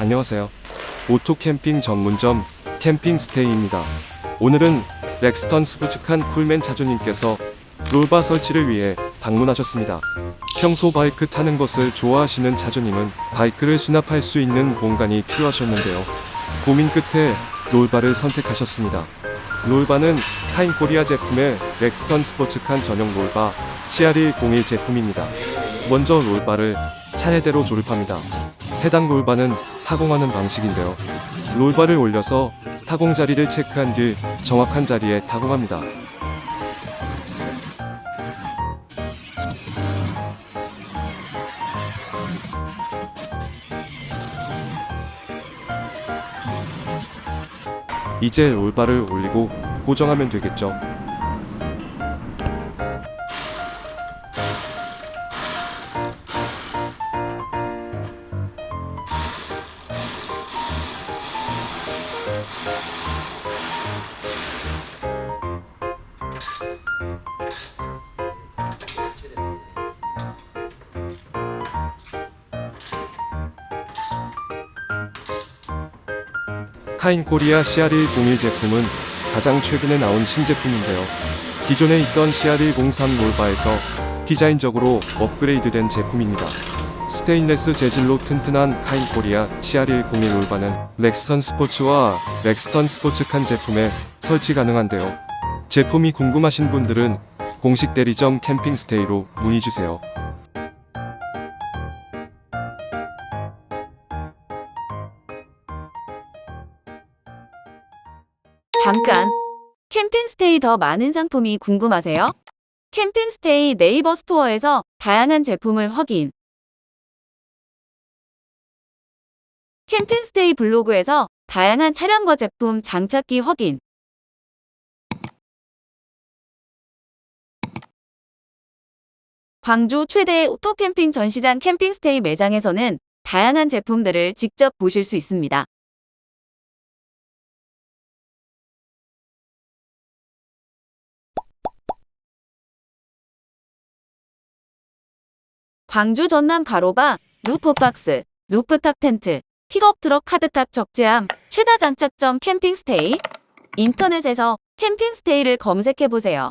안녕하세요. 오토 캠핑 전문점 캠핑 스테이입니다. 오늘은 렉스턴 스포츠칸 쿨맨 차주님께서 롤바 설치를 위해 방문하셨습니다. 평소 바이크 타는 것을 좋아하시는 차주님은 바이크를 수납할 수 있는 공간이 필요하셨는데요. 고민 끝에 롤바를 선택하셨습니다. 롤바는 타임 코리아 제품의 렉스턴 스포츠칸 전용 롤바 CR101 제품입니다. 먼저 롤바를 차례대로 조립합니다. 해당 롤바는 타공하는 방식인데요. 롤바를 올려서 타공 자리를 체크한 뒤 정확한 자리에 타공합니다. 이제 롤바를 올리고 고정하면 되겠죠. 카인 코리아 CR101 제품은 가장 최근에 나온 신제품인데요. 기존에 있던 CR103 롤바에서 디자인적으로 업그레이드된 제품입니다. 스테인레스 재질로 튼튼한 카인 코리아 CR101 롤바는 렉스턴 스포츠와 렉스턴 스포츠칸 제품에 설치 가능한데요. 제품이 궁금하신 분들은 공식 대리점 캠핑스테이로 문의주세요. 잠깐! 캠핑스테이 더 많은 상품이 궁금하세요? 캠핑스테이 네이버 스토어에서 다양한 제품을 확인. 캠핑스테이 블로그에서 다양한 차량과 제품 장착기 확인. 광주 최대의 오토캠핑 전시장 캠핑스테이 매장에서는 다양한 제품들을 직접 보실 수 있습니다. 광주 전남 가로바, 루프박스, 루프탑 텐트, 픽업 트럭 카드탑 적재함, 최다 장착점 캠핑스테이. 인터넷에서 캠핑스테이를 검색해보세요.